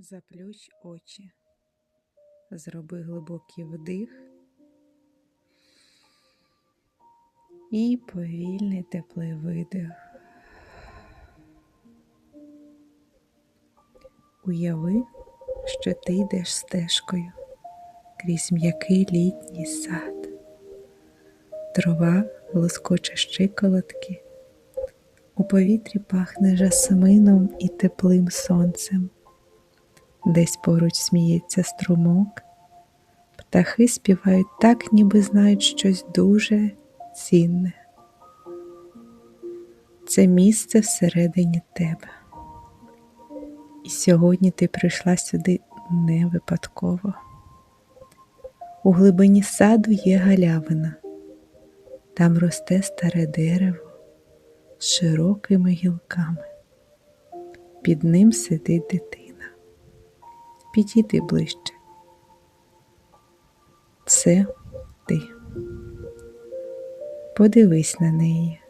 Заплющ очі, зроби глибокий вдих і повільний теплий видих. Уяви, що ти йдеш стежкою крізь м'який літній сад. Трава лоскоче щиколотки, у повітрі пахне жасмином і теплим сонцем. Десь поруч сміється струмок, птахи співають так, ніби знають щось дуже цінне. Це місце всередині тебе. І сьогодні ти прийшла сюди не випадково. У глибині саду є галявина, там росте старе дерево з широкими гілками. Під ним сидить дитина. Підійди ближче. Це ти. Подивись на неї,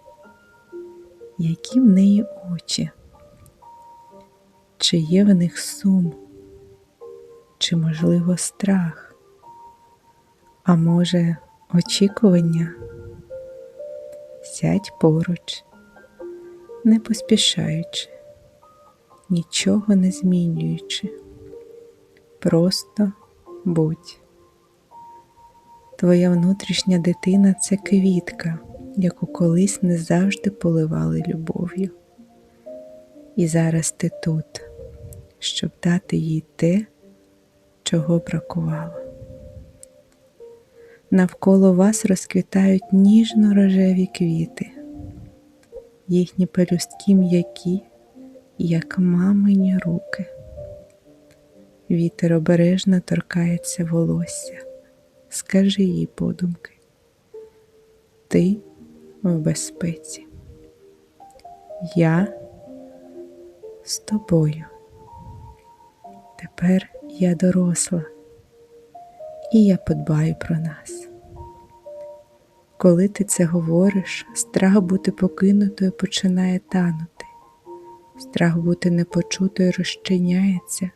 які в неї очі, чи є в них сум, чи, можливо, страх, а може, очікування. Сядь поруч, не поспішаючи, нічого не змінюючи. Просто будь. Твоя внутрішня дитина це квітка, яку колись не завжди поливали любов'ю. І зараз ти тут, щоб дати їй те, чого бракувало. Навколо вас розквітають ніжно-рожеві квіти, їхні пелюстки м'які, як мамині руки. Вітер обережно торкається волосся. Скажи їй подумки. Ти в безпеці. Я з тобою. Тепер я доросла, і я подбаю про нас. Коли ти це говориш, страх бути покинутою починає танути, страх бути непочутою розчиняється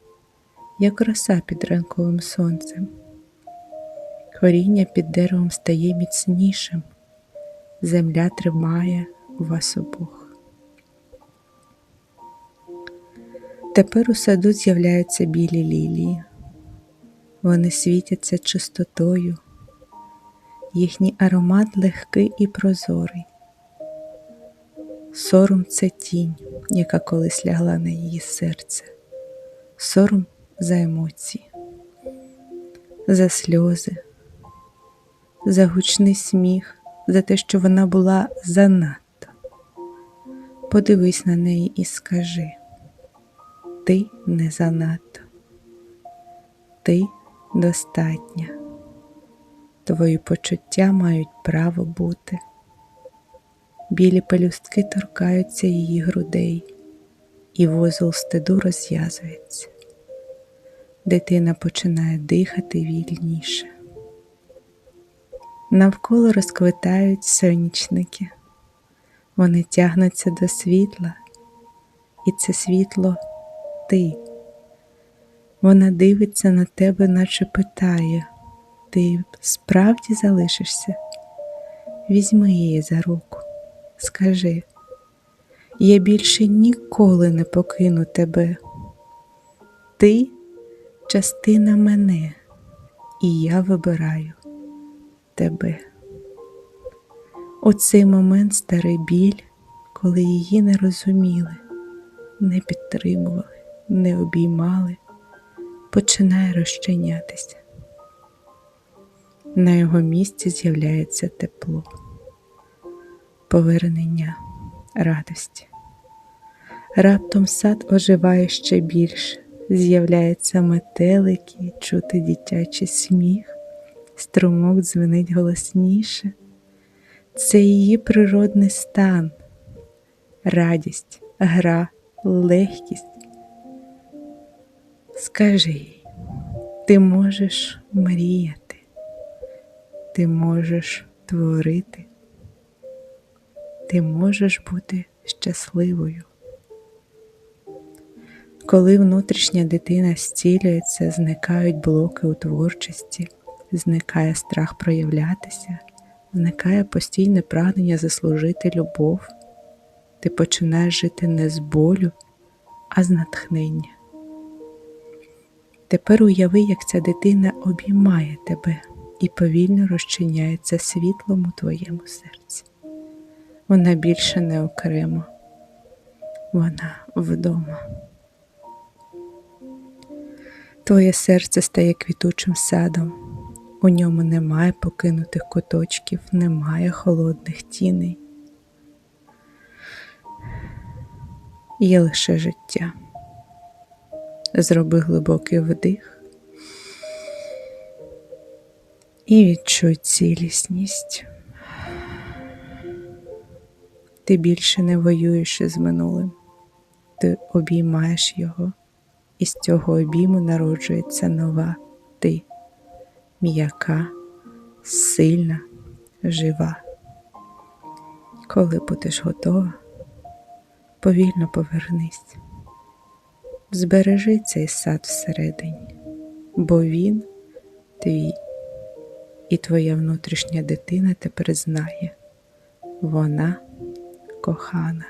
як роса під ранковим сонцем. Коріння під деревом стає міцнішим, земля тримає вас обох. Тепер у саду з'являються білі лілії. Вони світяться чистотою, їхній аромат легкий і прозорий. Сором це тінь, яка колись лягла на її серце. Сором за емоції, за сльози, за гучний сміх, за те, що вона була занадто. Подивись на неї і скажи, ти не занадто, ти достатня, твої почуття мають право бути. Білі пелюстки торкаються її грудей, і вузол стиду розв'язується дитина починає дихати вільніше. Навколо розквитають сонячники, вони тягнуться до світла, і це світло ти. Вона дивиться на тебе, наче питає, ти справді залишишся? Візьми її за руку, скажи, я більше ніколи не покину тебе. Ти частина мене, і я вибираю тебе. У цей момент старий біль, коли її не розуміли, не підтримували, не обіймали, починає розчинятися. На його місці з'являється тепло, повернення радості. Раптом сад оживає ще більше з'являються метелики, чути дитячий сміх, струмок дзвенить голосніше. Це її природний стан, радість, гра, легкість. Скажи їй, ти можеш мріяти, ти можеш творити, ти можеш бути щасливою. Коли внутрішня дитина зцілюється, зникають блоки у творчості, зникає страх проявлятися, зникає постійне прагнення заслужити любов, ти починаєш жити не з болю, а з натхнення. Тепер уяви, як ця дитина обіймає тебе і повільно розчиняється світлом у твоєму серці. Вона більше не окремо, вона вдома. Твоє серце стає квітучим садом, у ньому немає покинутих куточків, немає холодних тіней. Є лише життя. Зроби глибокий вдих і відчуй цілісність. Ти більше не воюєш із минулим, ти обіймаєш його, і з цього обійму народжується нова ти, м'яка, сильна, жива. Коли будеш готова, повільно повернись. Збережи цей сад всередині, бо він твій, і твоя внутрішня дитина тепер знає, вона кохана.